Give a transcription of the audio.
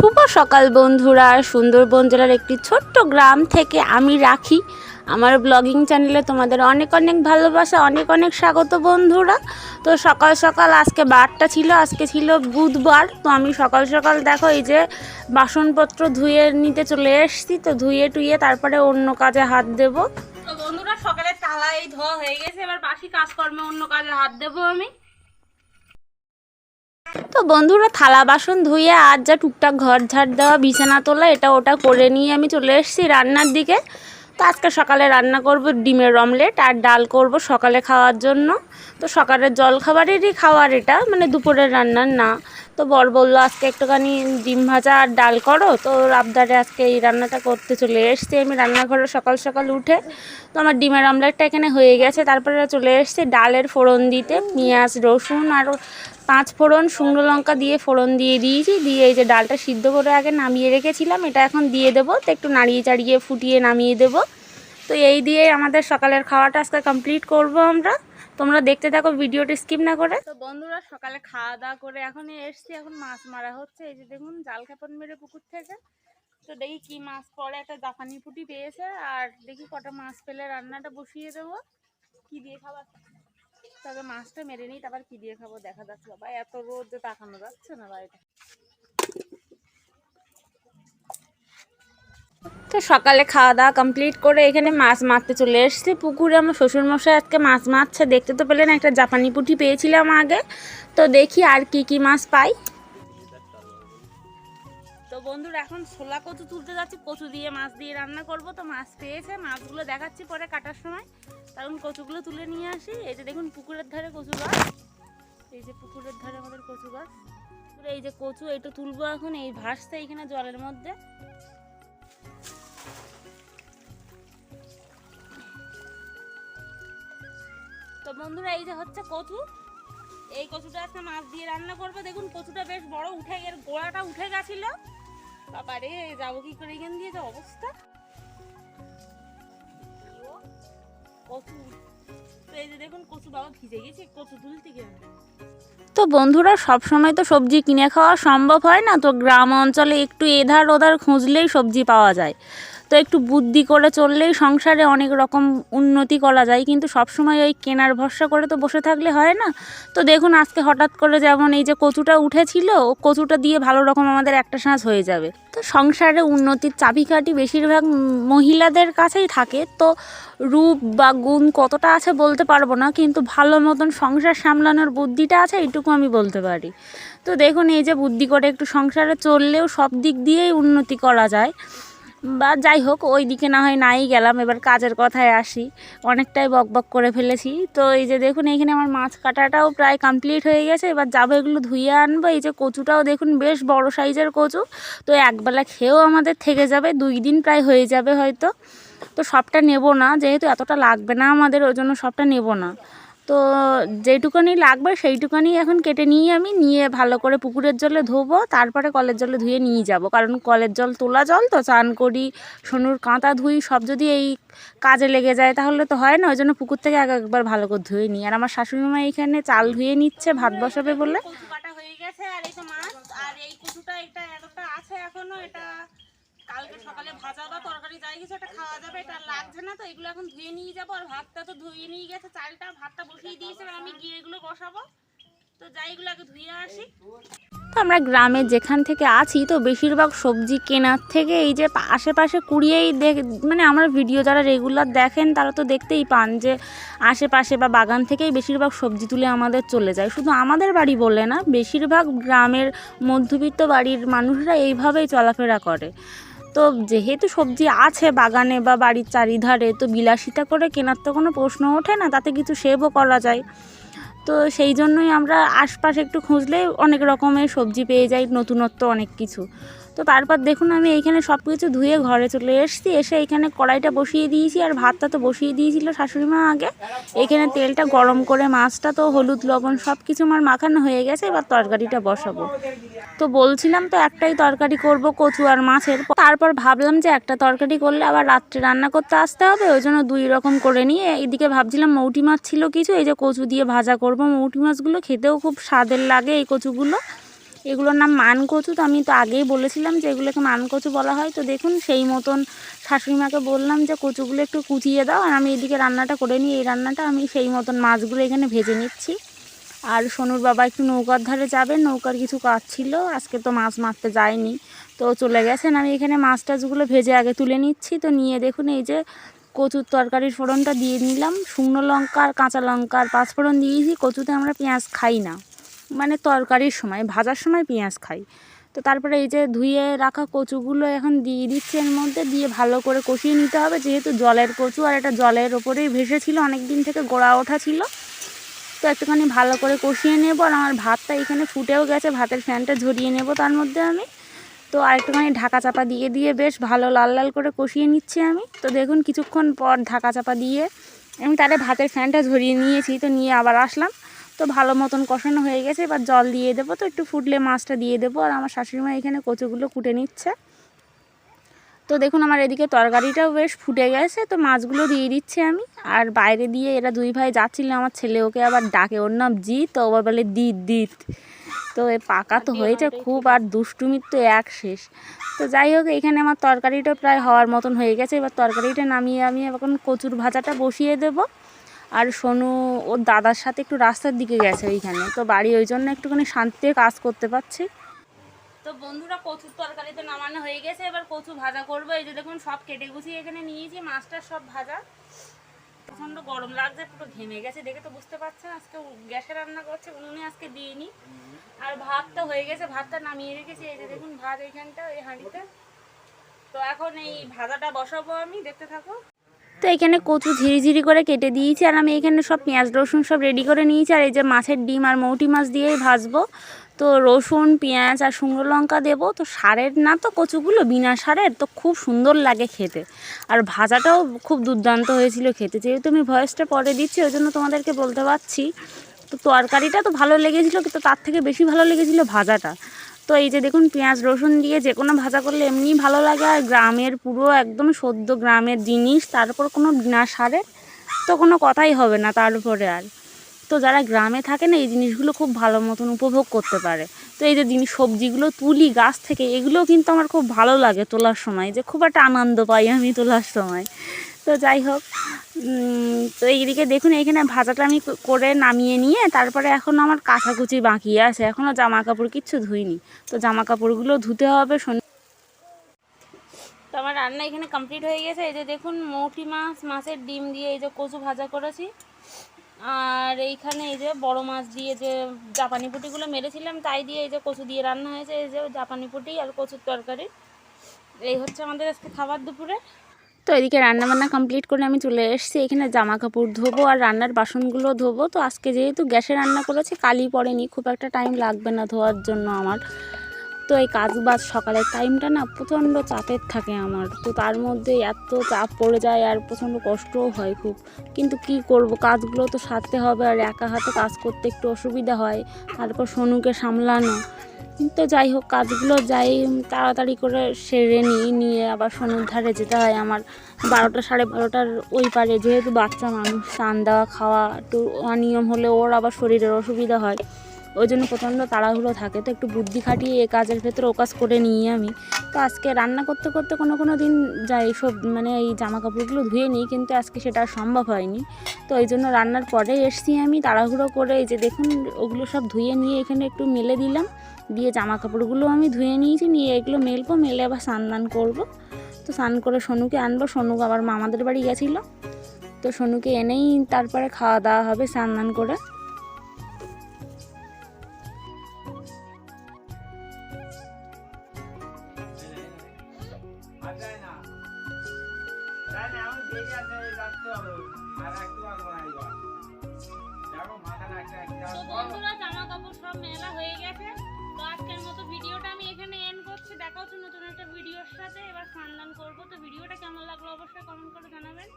শুভ সকাল বন্ধুরা। সুন্দরবন জেলার একটি ছোট্ট গ্রাম থেকে আমি রাখি। আমার ব্লগিং চ্যানেলে তোমাদের অনেক অনেক ভালোবাসা, অনেক অনেক স্বাগত বন্ধুরা। তো সকাল সকাল আজকে বারটা ছিল, আজকে ছিল বুধবার। তো আমি সকাল সকাল দেখো এই যে বাসনপত্র ধুয়ে নিতে চলে এসেছি, তো ধুয়ে টুয়ে তারপরে অন্য কাজে হাত দেব। তো বন্ধুরা সকালে তালা এই ধোয়া হয়ে গেছে, এবার বাসি কাজকর্মে অন্য কাজে হাত দেবো আমি। তো বন্ধুরা থালা বাসন ধুয়ে আর যা টুকটাক ঘর ঝাড় দেওয়া, বিছানা তোলা, এটা ওটা করে নিয়ে আমি চলে এসেছি রান্নার দিকে। তো আজকে সকালে রান্না করব ডিমের অমলেট আর ডাল করব সকালে খাওয়ার জন্য। তো সকালের জল খাবারেরই খাওয়ার এটা মানে দুপুরের রান্নার না। তো বর বলল, আজকে একটুখানি ডিম ভাজা আর ডাল করো। তো রাবদারে আজকে এই রান্নাটা করতে চলে এসেছি আমি রান্নাঘরে সকাল সকাল উঠে। তো আমার ডিমের অমলেটটা এখানে হয়ে গেছে। তারপরে চলে এসেছি ডালের ফোড়ন দিতে। পেঁয়াজ, রসুন আর পাঁচ ফোড়ন, শুকনো লঙ্কা দিয়ে ফোড়ন দিয়ে দিয়েছি। দিয়ে এই যে ডালটা সিদ্ধ করে আগে নামিয়ে রেখেছিলাম। এটা এখন দিয়ে দেবো। তো একটু নাড়িয়ে চাড়িয়ে ফুটিয়ে নামিয়ে দেবো। তো এই দিয়ে আমাদের সকালের খাওয়াটা আজকে কমপ্লিট করব আমরা। তোমরা দেখতে থাকো, ভিডিওটি স্কিপ না করে। তো বন্ধুরা, সকালে খাওয়া দাওয়া করে এখন এসছি। এখন মাছ মারা হচ্ছে। এই যে দেখুন, জাল খেপন মেরে পুকুর থেকে। তো দেখি কি মাছ পরে একটা জাপানি পুটি পেয়েছে। আর দেখি কটা মাছ পেলে রান্নাটা বসিয়ে দেবো। কি দিয়ে খাবার? তবে মাছটা মেরে নিই, তারপর কি দিয়ে খাব দেখা যাচ্ছে। বাবা, এত রোদ তাকানো যাচ্ছে না বাড়িতে। তো সকালে খাওয়া দাওয়া কমপ্লিট করে এখানে মাছ মারতে চলে এসেছি। পুকুরে আমার শ্বশুরমশাই আজকে মাছ মারছে। দেখতে তো পেলেন একটা জাপানি পুঁটি পেয়েছিলাম আগে। তো দেখি আর কি কি মাছ পাই। তো বন্ধুরা, এখন ছোলা কচু তুলতে যাচ্ছি। কচু দিয়ে মাছ দিয়ে রান্না করব। তো মাছ পেয়েছে। মাছগুলো দেখাচ্ছি পরে কাটার সময়। কারণ কচুগুলো তুলে নিয়ে আসি। এই যে দেখুন পুকুরের ধারে কচু গাছ। এই যে পুকুরের ধারে আমাদের কচু গাছ। এই যে কচু, এইটা তুলবো এখন। এই ভাসছে এইখানে জলের মধ্যে। তো বন্ধুরা, এই যে হচ্ছে কচু। এই কচুটা একটা মাছ দিয়ে রান্না করবে। দেখুন, কচুটা বেশ বড়, উঠে এর গোড়াটা উঠে গেছিল। বাবারে, যাব কি করে এখান দিয়ে? যে অবস্থা। এই যে দেখুন গেলে তো বন্ধুরা সব সময় তো সবজি কিনে খাওয়া সম্ভব হয় না, তো গ্রাম অঞ্চলে একটু এধার ওধার খুঁজলেই সবজি পাওয়া যায়। তো একটু বুদ্ধি করে চললেই সংসারে অনেক রকম উন্নতি করা যায়। কিন্তু সবসময় ওই কেনার ভরসা করে তো বসে থাকলে হয় না। তো দেখুন আজকে হঠাৎ করে যেমন এই যে কচুটা উঠেছিল কচুটা দিয়ে ভালো রকম আমাদের একটা সাঁজ হয়ে যাবে। তো সংসারে উন্নতির চাবিকাঠি বেশিরভাগ মহিলাদের কাছেই থাকে। তো রূপ বা গুণ কতটা আছে বলতে পারব না, কিন্তু ভালো মতন সংসার সামলানোর বুদ্ধিটা আছে, এইটুকু আমি বলতে পারি। তো দেখুন এই যে বুদ্ধি করে একটু সংসারে চললেও সব দিক দিয়েই উন্নতি করা যায়। বা যাই হোক ওই দিকে না হয় নাই গেলাম, এবার কাজের কথায় আসি। অনেকটাই বক বক করে ফেলেছি। তো এই যে দেখুন এইখানে আমার মাছ কাটাটাও প্রায় কমপ্লিট হয়ে গেছে। এবার যাব এগুলো ধুয়ে আনব। এই যে কচুটাও দেখুন, বেশ বড় সাইজের কচু। তো একবেলা খেয়েও আমাদের থেকে যাবে, দুই দিন প্রায় হয়ে যাবে হয়তো। তো সবটা নেব না, যেহেতু এতটা লাগবে না আমাদের, ওই জন্য সবটা নেব না। তো যেটুকানি লাগবে সেইটুকানি এখন কেটে নিয়ে আমি নিয়ে ভালো করে পুকুরের জলে ধোবো, তারপরে কলের জলে ধুয়ে নিয়ে যাব। কারণ কলের জল তোলা জল তো, চান করি, সোনুর কাঁটা ধুই, সব যদি এই কাজে লেগে যায় তাহলে তো হয় না, ওই জন্য পুকুর থেকে এক একবার ভালো করে ধুয়ে নিই। আর আমার শাশুড়ি মা এইখানে চাল ধুয়ে নিচ্ছে, ভাত বসাবে বলে। আর এই তো মাছ, আর এই এটা এতটা আছে এখনও, এটা কালকে সকালে ভাজা বা তরকারি যাই কিছু একটা খাওয়া যাবে, এটা লাগছে না তো, এগুলো এখন ধুয়ে নিয়ে যাব আর ভাতটা তো ধুয়ে নিয়ে গেছে, চালটা, ভাতটা বসিয়ে দিয়েছে আমি গিয়ে এগুলো বসাবো। তো যাই এগুলো আগে ধুয়ে আসি। তো আমরা গ্রামে যেখান থেকে আছি, তো বেশিরভাগ সবজি কেনার থেকে এই যে আশেপাশে কুড়িয়েই দেখ মানে আমার ভিডিও যারা রেগুলার দেখেন, তারা তো দেখতেই পান যে আশেপাশে বা বাগান থেকেই বেশিরভাগ সবজি তুলে আমাদের চলে যায়। শুধু আমাদের বাড়ি বলে না, বেশিরভাগ গ্রামের মধ্যবিত্ত বাড়ির মানুষরা এইভাবেই চলাফেরা করে। তো যেহেতু সবজি আছে বাগানে বা বাড়ির চারিধারে, তো বিলাসিতা করে কেনার তো কোনো প্রশ্ন ওঠে না, তাতে কিছু সেভও করা যায়। তো সেই জন্যই আমরা আশপাশে একটু খুঁজলেই অনেক রকমের সবজি পেয়ে যাই, নতুনত্ব অনেক কিছু। তো তারপর দেখুন আমি এইখানে সব কিছু ধুয়ে ঘরে চলে এসেছি, এসে এখানে কড়াইটা বসিয়ে দিয়েছি আর ভাতটা তো বসিয়ে দিয়েছিল শাশুড়ি মা আগে। এখানে তেলটা গরম করে, মাছটা তো হলুদ, লবণ সব কিছু আমার মাখানো হয়ে গেছে, এবার তরকারিটা বসাবো। তো বলছিলাম তো একটাই তরকারি করব, কচু আর মাছের তারপর ভাবলাম যে একটা তরকারি করলে আবার রাত্রে রান্না করতে আসতে হবে, ওই জন্য দুই রকম করে নিয়ে এদিকে ভাবছিলাম মৌটি মাছ ছিল কিছু, এই যে কচু দিয়ে ভাজা করব মৌটি মাছগুলো। খেতেও খুব স্বাদের লাগে এই কচুগুলো। এগুলোর নাম মান কচু তো আমি তো আগেই বলেছিলাম যে এগুলোকে মান কচু বলা হয়। তো দেখুন, সেই মতন শাশুড়ি মাকে বললাম যে, কচুগুলো একটু কুচিয়ে দাও আর আমি এদিকে রান্নাটা করে নিই। এই রান্নাটা আমি সেই মতন মাছগুলো এখানে ভেজে নিচ্ছি। আর সোনুর বাবা একটু নৌকার ধারে যাবে। নৌকার কিছু কাজ ছিল। আজকে তো মাছ মারতে যায়নি। তো চলে গেছেন। আমি এখানে মাছ টাছগুলো ভেজে আগে তুলে নিচ্ছি। তো নিয়ে দেখুন, এই যে কচুর তরকারির ফোড়নটা দিয়ে নিলাম। শুকনো লঙ্কা আর কাঁচা লঙ্কা আর পাঁচফোড়ন দিয়েছি। কচুতে আমরা পেঁয়াজ খাই না। মানে তরকারির সময়, ভাজার সময় পেঁয়াজ খাই। তো তারপরে এই যে ধুয়ে রাখা কচুগুলো এখন দিয়ে দিচ্ছি এর মধ্যে। দিয়ে ভালো করে কষিয়ে নিতে হবে। যেহেতু জলের কচু আর এটা জলের ওপরেই ভেসেছিল অনেক দিন থেকে গোড়া ওঠা ছিল। তো একটুখানি ভালো করে কষিয়ে নেব। আর আমার ভাতটা এখানে ফুটেও গেছে। ভাতের ফ্যানটা ঝরিয়ে নেব তার মধ্যে আমি। তো আরেকটুখানি ঢাকা চাপা দিয়ে দিয়ে বেশ ভালো লাল লাল করে কষিয়ে নিচ্ছি আমি। তো দেখুন কিছুক্ষণ পর ঢাকা চাপা দিয়ে আমি তাদের ভাতের ফ্যানটা ঝরিয়ে নিয়েছি, তো নিয়ে আবার আসলাম। তো ভালো মতন কষানো হয়ে গেছে, এবার জল দিয়ে দেবো, তো একটু ফুটলে মাছটা দিয়ে দেবো। আর আমার শাশুড়ি মা এখানে কচুগুলো কুটে নিচ্ছে। তো দেখুন আমার এদিকে তরকারিটাও বেশ ফুটে গেছে, তো মাছগুলো দিয়ে দিচ্ছি আমি। আর বাইরে দিয়ে এরা দুই ভাই যাচ্ছিল, আমার ছেলে ওকে আবার ডাকে, ওর নাম জিৎ, তো আবার বলে দিত দিত। তো এ পাকা তো হয়েছে খুব আর দুষ্টুমির তো এক শেষ। তো যাই হোক, এখানে আমার তরকারিটা প্রায় হওয়ার মতন হয়ে গেছে। এবার তরকারিটা নামিয়ে আমি এখন কচুর ভাজাটা বসিয়ে দেব। আর সোনু, ওর দাদার সাথে একটু রাস্তার দিকে গেছে ওইখানে, তো বাড়ি ওই জন্য একটুখানি শান্তিতে কাজ করতে পারছি। তো বন্ধুরা কচুর তরকারি তো নামানো হয়ে গেছে, এবার কচু ভাজা করব। এই যে দেখুন, সব কেটে গুছিয়ে এখানে নিয়েছি মাছটা সব ভাজা। প্রচণ্ড গরম লাগছে, পুরো ঘেমে গেছে, দেখে তো বুঝতে পারছেন, আজকে গ্যাসে রান্না করছে, উনুনে আজকে দিইনি। আর ভাতটা হয়ে গেছে, ভাতটা নামিয়ে রেখেছি, এই যে দেখুন, ভাত এইখানটা, এই হাঁড়িতে। তো এখন এই ভাজাটা বসাবো আমি, দেখতে থাকো। তো এখানে কচু ঝিরিঝিরি করে কেটে দিয়েছি, আর আমি এখানে সব পেঁয়াজ, রসুন সব রেডি করে নিয়েছি, আর এই যে মাছের ডিম আর মৌটি মাছ দিয়েই ভাজবো। তো রসুন, পেঁয়াজ আর শুকনো লঙ্কা দেবো। তো সারের না তো কচুগুলো, বিনা সারের তো খুব সুন্দর লাগে খেতে। আর ভাজাটাও খুব দুর্দান্ত হয়েছিল খেতে। যেহেতু আমি ভয়েসটা পরে দিচ্ছি, ওই জন্য তোমাদেরকে বলতে পারছি। তো তরকারিটা তো ভালো লেগেছিলো, কিন্তু তার থেকে বেশি ভালো লেগেছিলো ভাজাটা। তো এই যে দেখুন, পেঁয়াজ, রসুন দিয়ে যে কোনো ভাজা করলে এমনিই ভালো লাগে। আর গ্রামের পুরো একদম সদ্য গ্রামের জিনিস তারপর কোনো বিনা সারের তো কোনো কথাই হবে না, তার উপরে আর। তো যারা গ্রামে থাকে না, এই জিনিসগুলো খুব ভালো মতন উপভোগ করতে পারে। তো এই যে জিনিস সবজিগুলো তুলি, গাছ থেকে, এগুলোও কিন্তু আমার খুব ভালো লাগে তোলার সময়। যে খুব একটা আনন্দ পাই আমি তোলার সময়। তো যাই হোক তো এইদিকে দেখুন, এইখানে ভাজাটা আমি করে নামিয়ে নিয়ে তারপরে এখন আমার কাঁচাকুচি বাকি আছে। এখনও জামা কাপড় কিচ্ছু ধুইনি। তো জামা কাপড়গুলো ধুতে হবে তো আমার রান্না এখানে কমপ্লিট হয়ে গেছে। এই যে দেখুন মৌটি মাছ, মাছের ডিম দিয়ে এই যে কচু ভাজা করেছি। আর এইখানে এই যে বড় মাছ দিয়ে যে জাপানি পুটিগুলো মেরেছিলাম, তাই দিয়ে এই যে কচু দিয়ে রান্না হয়েছে, এই যে জাপানি পুটি আর কচুর তরকারি। এই হচ্ছে আমাদের আজকে খাবার দুপুরে। তো এদিকে রান্না বান্না কমপ্লিট করে আমি চলে এসেছি, এখানে জামা কাপড় ধোবো আর রান্নার বাসনগুলো ধোবো। তো আজকে যেহেতু গ্যাসে রান্না করেছি কালি পড়েনি, খুব একটা টাইম লাগবে না ধোয়ার জন্য আমার। তো এই কাজ বাজ সকালের টাইমটা না প্রচণ্ড চাপের থাকে আমার। তো তার মধ্যে এত চাপ পড়ে যায় আর প্রচণ্ড কষ্টও হয় খুব। কিন্তু কি করব? কাজগুলো তো সারতে হবে আর একা হাতে কাজ করতে একটু অসুবিধা হয়। তারপর সোনুকে সামলানো। তো যাই হোক, কাজগুলো যাই, তাড়াতাড়ি করে সেরে নিই, নিয়ে আবার সোনুর ধারে যেতে হয় আমার। বারোটা সাড়ে বারোটার ওই পারে, যেহেতু বাচ্চা মানুষ স্নান দেওয়া, খাওয়া একটু অনিয়ম হলে ওর আবার শরীরের অসুবিধা হয়। ওই জন্য প্রচণ্ড তাড়াহুড়ো থাকে। তো একটু বুদ্ধি খাটিয়ে এ কাজের ভেতরে ও কাজ করে নিই আমি। তো আজকে রান্না করতে করতে কোনো কোনো দিন যাই সব মানে এই জামা কাপড়গুলো ধুয়ে নিই, কিন্তু আজকে সেটা সম্ভব হয়নি। তো এই জন্য রান্নার পরে এসছি আমি তাড়াহুড়ো করে এই যে দেখুন, ওগুলো সব ধুয়ে নিয়ে এখানে একটু মেলে দিলাম। দিয়ে জামা কাপড়গুলো আমি ধুয়ে নিয়েছি, নিয়ে এগুলো মেলবো, মেলে আবার স্নান দান করব। তো স্নান করে সোনুকে আনব, সোনু আবার মামাদের বাড়ি গেছিল। তো সোনুকে এনেই তারপরে খাওয়া দাওয়া হবে স্নান দান করে। জামা কাপড় সব মেলা হয়ে গেছে। আজকের মতো ভিডিওটা আমি এখানে এন্ড করছি। দেখা হচ্ছে নতুন একটা ভিডিওর সাথে। এবার স্নান করব। তো ভিডিওটা কেমন লাগল অবশ্যই কমেন্ট করে জানাবেন।